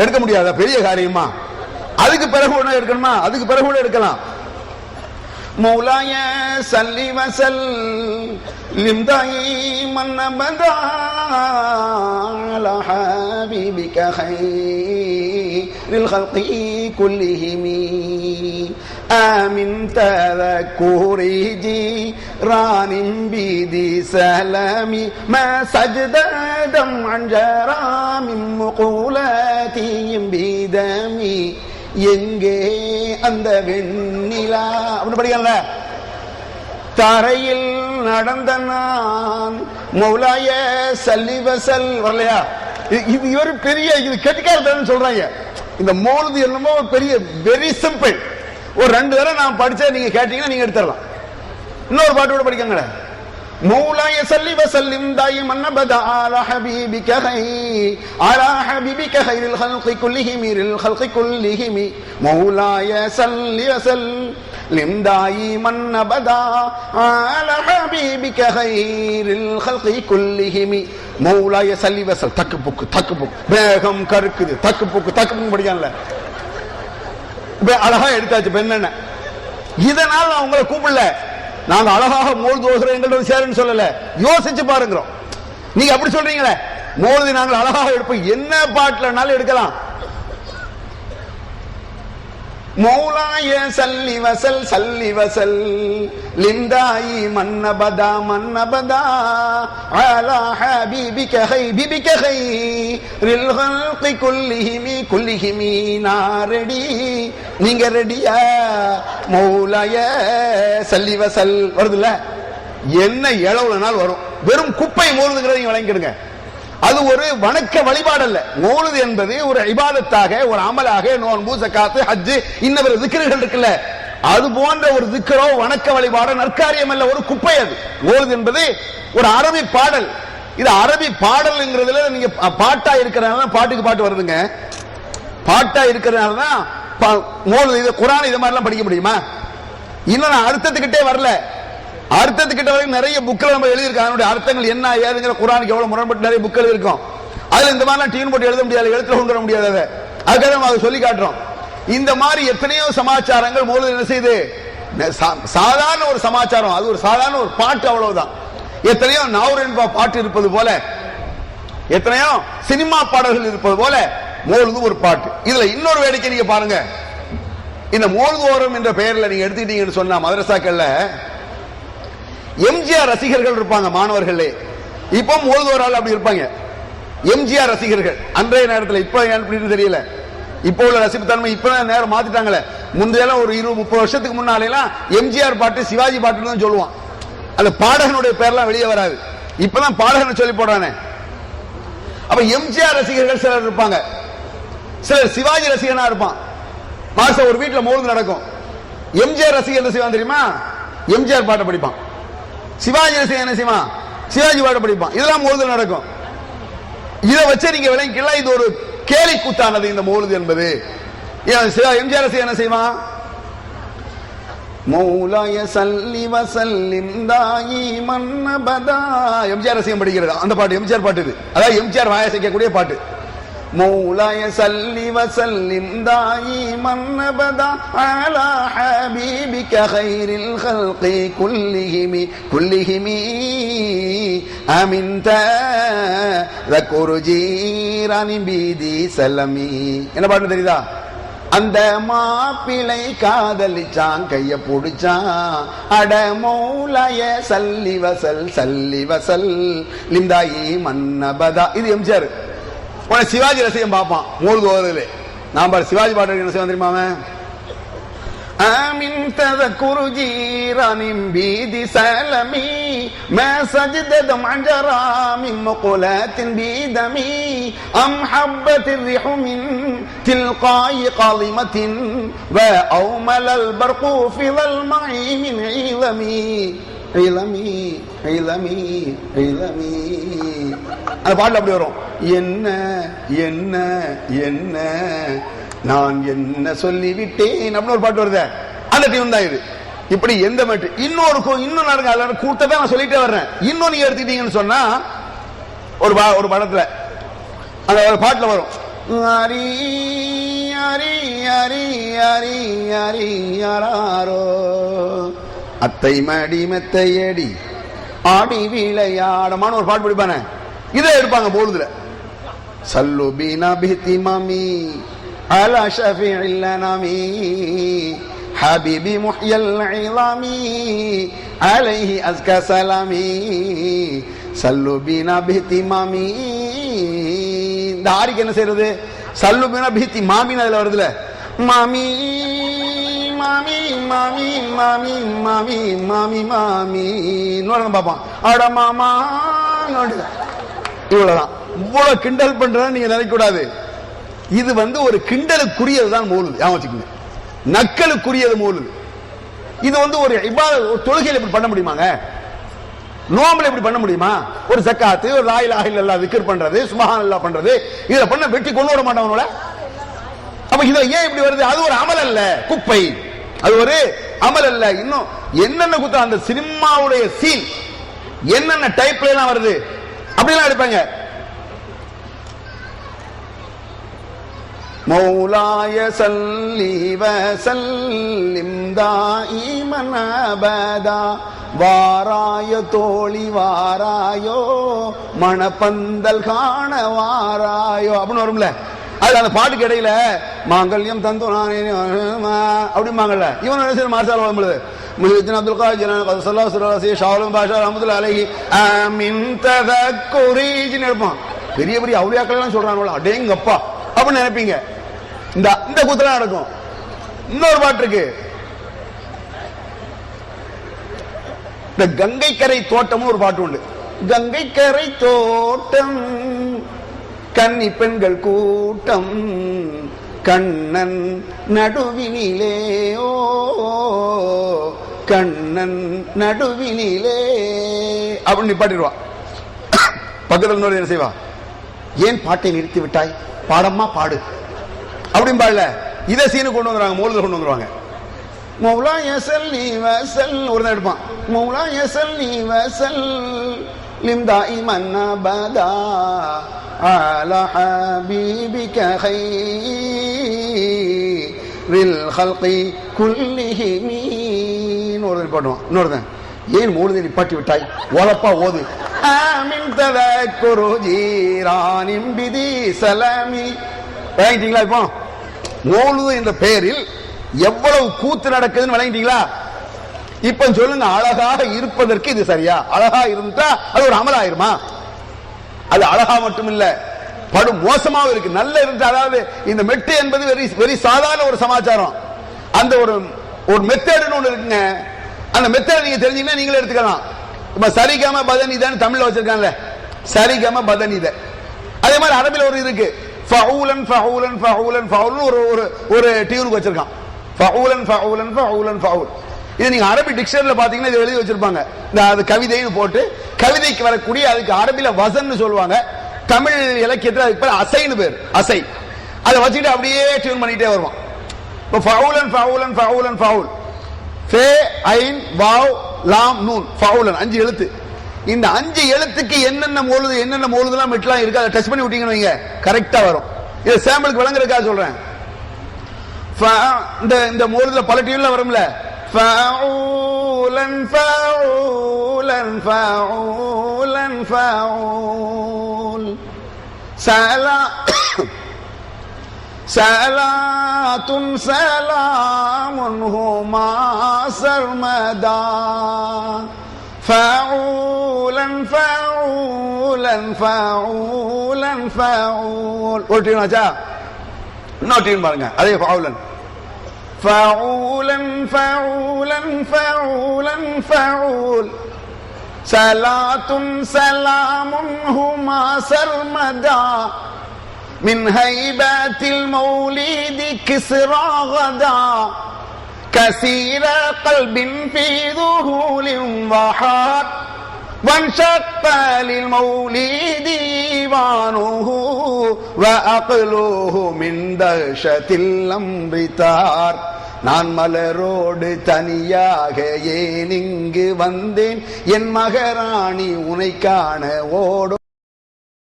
எடுக்க முடியாதா பெரிய காரியமா அதுக்கு பிறகு ஒண்ணு எடுக்கணுமா அதுக்கு பிறகு கூட எடுக்கலாம் مولاي صل وسلم دائما ابدا على حبيبك خير الخلق كلهم آمن تذكر جيران بذي سلامي ما سجد دمعا جرى من مقولاتهم بدمي எங்கே அந்த வெண்ணிலா அப்படின்னு படிக்கல தரையில் நடந்த நான் மௌலாய சல்லிவசல் வரலையா இது- இது இவர் பெரிய இது கெட்டிக்காரத்தன்னு சொல்றாங்க இந்த மோழுது என்னமோ ஒரு பெரிய வெரி சிம்பிள் ஒரு ரெண்டு தடவை நான் படிச்சா நீங்க கேட்டீங்கன்னா நீங்க எடுத்துடலாம் இன்னொரு பாட்டு கூட படிக்கங்களேன் مولاي صل وسلم دائما ابدا على حبيبك خير على حبيبك خير الخلق كلهم الخلق كلهم مولاي صل وسلم دائما ابدا على حبيبك خير الخلق كلهم مولاي صل وسلم தக்கு புக்கு தக்கு புக்கு வேகம் கருக்குது தக்கு புக்கு தக்கு புக்கு படிக்கல இப்ப அழகா எடுத்தாச்சு இப்ப இதனால் நான் உங்களை கூப்பிடல. நாங்க அழகாக மோழ்து ஓசுறோம் எங்கள்ட்ட சேருன்னு சொல்லல. யோசிச்சு பாருங்கிறோம். நீங்க அப்படி சொல்றீங்களே? மோழுது நாங்கள் அழகாக எடுப்போம். என்ன பாட்டுலனாலும் எடுக்கலாம். மௌலாய சல்லி வசல் சல்லி வசல் லிந்தாயி மன்னபதா மன்னபதா. அலா ஹபீபிக ஹை பிபிக ஹை. ரில் ஹல்கி குல்லிஹிமி குல்லிஹிமி நாரடி. நீங்க ரெடியா? மௌலாய சல்லி வசல் வருதுல்ல? என்ன எவ்வளவு நாள் வரும். வெறும் குப்பை மூடுதுங்கிறத நீங்க வழங்கிடுங்க. அது ஒரு வணக்க வழிபாடு அல்ல மௌலுது என்பது ஒரு இபாதத்தாக ஒரு அமலாக நோன்பு சக்காத்து ஹஜ்ஜு இன்னவர் திக்ருகள் இருக்குல்ல. அது போன்ற ஒரு திக்கரோ வணக்க வழிபாடோ நற்காரியம் அல்ல ஒரு குப்பை அது. மௌலுது என்பது ஒரு அரபி பாடல். இது அரபி பாடல்ங்கிறதுல நீங்க பாட்டா இருக்கிறனால தான் பாட்டுக்கு பாட்டு வருதுங்க. பாட்டா இருக்கிறனால தான் பா- மௌலுது இது குரான் இது மாதிரிலாம் படிக்க முடியுமா? இன்னும் நான் அர்த்தத்துக்கிட்டே வரல. அர்த்தத்துக்கிட்ட வரைக்கும் நிறைய புக்கில் நம்ம எழுதியிருக்கோம். அதனுடைய அர்த்தங்கள் என்ன ஏதுங்கிற குரானுக்கு எவ்வளவு முரண்பட்டு நிறைய புக் எழுதியிருக்கோம். அதுல இந்த மாதிரிலாம் டீன் போட்டு எழுத முடியாது எழுத்துல கொண்டு வர முடியாது அதை. அதுக்காக நம்ம அதை சொல்லி காட்டுறோம். இந்த மாதிரி எத்தனையோ சமாச்சாரங்கள் மூலம் என்ன செய்யுது சா- சாதாரண ஒரு சமாச்சாரம். அது ஒரு சாதாரண ஒரு பாட்டு அவ்வளவுதான். எத்தனையோ நவரன்பா பாட்டு இருப்பது போல எத்தனையோ சினிமா பாடல்கள் இருப்பது போல மோழுது ஒரு பாட்டு. இதுல இன்னொரு வேடிக்கை நீங்க பாருங்க. இந்த மோழுதோரம் என்ற பெயர்ல நீங்க எடுத்துக்கிட்டீங்கன்னு சொன்னா மதரசாக்கள்ல எம்ஜிஆர் ரசிகர்கள் இருப்பாங்க மாணவர்களே. இப்போ மோழுதோரால் அப்படி இருப்பாங்க. எம்ஜிஆர் ரசிகர்கள். அன்றைய நேரத்தில் இப்ப எப்படின்னு தெரியல. இப்போ உள்ள ரசிப்புத்தன்மை இப்ப நேரம் மாத்திட்டாங்களே. முந்தையெல்லாம் ஒரு இருபது முப்பது வருஷத்துக்கு முன்னாலேயெல்லாம் எம்ஜிஆர் பாட்டு சிவாஜி பாட்டுன்னு தான் சொல்லுவான். அந்த பாடகனுடைய பேர்லாம் வெளியே வராது. இப்பதான் பாடகனை சொல்லி போடுறானே. அப்ப எம்ஜிஆர் ரசிகர்கள் சிலர் இருப்பாங்க. சிலர் சிவாஜி ரசிகனா இருப்பான். மாசம் ஒரு வீட்டில் மோது நடக்கும். எம்ஜிஆர் ரசிகர் என்ன செய்வான் தெரியுமா? எம்ஜிஆர் பாட்டை படிப்பான். சிவாஜி ரசிகன் என்ன செய்வான்? சிவாஜி பாட படிப்பான். இதெல்லாம் மோதல் நடக்கும். இதை வச்சு நீங்க விளங்கிக்கலாம் இது ஒரு கேலி கூத்தானது இந்த மோலுது என்பது. சிவா- எம்ஜிஆர் ரசிகன் என்ன செய்வான்? மௌலாய சல்லி வசல்லிம் தாயி மன்னபதா. எம்ஜிஆர் ரசிகம் படிக்கிறது. அந்த பாட்டு எம்ஜிஆர் பாட்டு இது. அதாவது எம்ஜிஆர் வாயசைக்கக்கூடிய பாட்டு. மௌலாய சல்லி வசல்லிம் தாயி மன்னபதா அலா ஹபீபிக கைரில் ஹல்கி குல்லிஹிமி குல்லிஹிமி அமின்த தக்குரு ஜீரானி பீதி சல்லமி என்ன பாட்டு தெரியுதா? அந்த மாப்பிளை காதலிச்சான் கைய புடிச்சான். அட மௌலாய சல்லி வசல் சல்லி வசல் லிந்தாயி மன்னபதா. இது எம்ஜிஆர். உன சிவாஜி ரசிகம் பார்ப்பான் மூணு ஓதுல நான் பாரு சிவாஜி பாட்டு என்ன செய்வான் தெரியுமா அவன் آمن تذكر جيران بيد سلمي ما سجد دمع جرى من مقولات بدمي أم حبت الريح من تلقاء قاضمة وأومل البرق في ظلمعي من عظمي عظمي عظمي عظمي அந்த பாட்டு அப்படி வரும் என்ன என்ன என்ன? நான் என்ன சொல்லிவிட்டேன்? அப்படின்னு ஒரு பாட்டு வருது. அந்த டியூன் தான் இது. இப்படி எந்த மேட்டு இன்னொரு இன்னும் நாடுங்க அதில் கூட்டத்தை நான் சொல்லிட்டே வர்றேன். இன்னும் நீங்க எடுத்துக்கிட்டீங்கன்னு சொன்னா ஒரு ஒரு படத்துல அந்த ஒரு பாட்டுல வரும். அரி அரி அரி அரி அரி யாரோ அத்தை மடி மெத்தையடி ஆடி விளையாடமான ஒரு பாட்டு படிப்பானே. இதை எடுப்பாங்க பொழுதுல சல்லு பீனா பிஹ்தி மாமி அலா ஷஃபீஇல் லனாமி حبيبي محيي العظام عليه أزكى سلامي சல்லு பீனா பிஹ்தி மாமி இந்த ஆரிக்கு என்ன செய்யறது சல்லு பீனா பிஹ்தி மாமின்னு அதுல வருதுல மாமி மாமி மாமி மாமி மாமி மாமி மாமி இன்னொரு பார்ப்பான் அட மாமா இவ்வளவுதான் இவ்வளவு கிண்டல் பண்றத நீங்க நினைக்கூடாது இது வந்து ஒரு கிண்டலுக்குரியது தான் மௌலுது. ஞாபகம் வச்சுக்கோங்க. நக்கலுக்குரியது மௌலுது. இது வந்து ஒரு இவ்வாறு ஒரு தொழுகையில் இப்படி பண்ண முடியுமாங்க நோம்பல இப்படி பண்ண முடியுமா? ஒரு சக்காத்து ஒரு ராயில் ஆயில் எல்லாம் விக்கர் பண்றது சுமஹான் எல்லாம் பண்றது இத பண்ண வெட்டி கொண்டு வர மாட்டாங்களோட அப்ப இதுல ஏன் இப்படி வருது? அது ஒரு அமல் அல்ல குப்பை. அது ஒரு அமல் அல்ல. இன்னும் என்னென்ன குத்தம் அந்த சினிமாவுடைய சீன் என்னென்ன டைப்ல எல்லாம் வருது? அப்படிலாம் எடுப்பாங்க. مولاي صلي وسلم دائما ابدا வாராய தோழி வாராயோ மணப்பந்தல் காண வாராயோ அப்படின்னு வரும்ல அது அந்த பாட்டுக்கு இடையில மாங்கல்யம் தந்து அப்படிம்பாங்கல்ல இவன் என்ன செய்ய மார்சால் வரும்பொழுது முஹிதீன் அப்துல் காஜர் கதசல்லா சுல்லாசி ஷாலும் பாஷா ரஹமத்துல்லாஹி அலைஹி ஆமின் ததக்குரீஜின்னு இருப்பான் பெரிய பெரிய அவுலியாக்கள் எல்லாம் சொல்றாங்களா அடேங்கப்பா அப்படின்னு நினைப்பீங்க இந்த இந்த கூத்தலாம் நடக்கும். இன்னொரு பாட்டு இருக்கு இந்த கங்கை கரை தோட்டம்னு ஒரு பாட்டு உண்டு. கங்கை கரை தோட்டம் கன்னி பெண்கள் கூட்டம் கண்ணன் நடுவினிலேயோ ஓ கண்ணன் நடுவினிலே. அப்படின்னு நிப்பாட்டிடுவா பக்கத்தில் என்ன செய்வா? ஏன் பாட்டை நிறுத்தி விட்டாய்? பாடம்மா பாடு. அப்படிம்பால இதை சீனு கொண்டு வந்துடுவாங்க மூலத்தில் கொண்டு வந்துருவாங்க. மௌலா எசல் நீ வசல் ஒரு தான் எடுப்பான். மௌலா எசல் நீ வசல் லிம்தா இமன்னா பதா ஆலா ஹபீபிக ஹைரில் ஹல்கி குல்லிஹிமீன் ஒரு தான் பாடுவான் இன்னொருதான் ஏன் மூழுதை நிப்பாட்டி விட்டாய்? ஓலப்பா ஓது. ஆமின் தவக்குரு ஜீரானிம் பிதி சலாமி. வாங்கிட்டீங்களா இப்போ? மௌலுது என்ற பெயரில் எவ்வளவு கூத்து நடக்குதுன்னு விளங்கிட்டீங்களா? இப்ப சொல்லுங்க அழகாக இருப்பதற்கு இது சரியா? அழகா இருந்தா அது ஒரு அமலாயிருமா? அது அழகா மட்டும் இல்ல படும் மோசமாக இருக்கு. நல்ல இருந்து அதாவது இந்த மெட்டு என்பது வெரி வெரி சாதாரண ஒரு சமாச்சாரம். அந்த ஒரு ஒரு மெத்தேடுன்னு ஒண்ணு இருக்குங்க. அந்த மெத்தேட் நீங்க தெரிஞ்சீங்கன்னா நீங்களே எடுத்துக்கலாம். இப்ப சரிகம பதனிதான் தமிழ்ல வச்சிருக்காங்கல்ல சரிகம பதனித அதே மாதிரி அரபில் ஒரு இருக்கு. ஃபவுலன் ஃபவுலன் ஃபவுலன் ஃபவுலன் ஒரு ஒரு ஒரு டியூனுக்கு வச்சிருக்கான். ஃபவுலன் ஃபவுலன் ஃபவுலன் ஃபவுல் இது நீங்க அரபி டிக்ஷனரியில பாத்தீங்கன்னா இது எழுதி வச்சிருப்பாங்க. இந்த அது கவிதைன்னு போட்டு கவிதைக்கு வரக்கூடிய அதுக்கு அரபில வசன்னு சொல்லுவாங்க. தமிழ் இலக்கியத்தில் அதுக்கு பேர் அசைன்னு பேர் அசை. அதை வச்சுட்டு அப்படியே டியூன் பண்ணிட்டே வருவான். இப்போ ஃபவுலன் ஃபவுலன் ஃபவுலன் ஃபவுல் ஃபே ஐன் வாவ் லாம் நூன். ஃபவுலன் அஞ்சு எழுத்து. இந்த அஞ்சு எழுத்துக்கு என்னென்ன மோழுது என்னென்ன மோழுதுலாம் மெட்லாம் இருக்கு அதை டச் பண்ணி விட்டீங்கன்னு வைங்க கரெக்டா வரும் இது சாம்பிளுக்கு விளங்குறதுக்காக சொல்றேன் இந்த இந்த மோழுதுல பல டியூன்ல வரும்ல فعولا فعولا فعولا فعول سلا سلات سلام هما سرمدا فعولا فعولا فعولا فعول ஒரு டியூன் ஆச்சா இன்னொரு டியூன் பாருங்க அதே ஃபவுலன் فعولا فعولا فعولا فعول سلات سلام هما سرمدا من هيبات المولد كسرى غدا كثير قلب في ذهول وحار وانشق للمولد ديوانه وأقلوه من دهشة الأمر تار நான் மலரோடு தனியாக ஏன் இங்கு வந்தேன் என் மகராணி உனை காண ஓடும்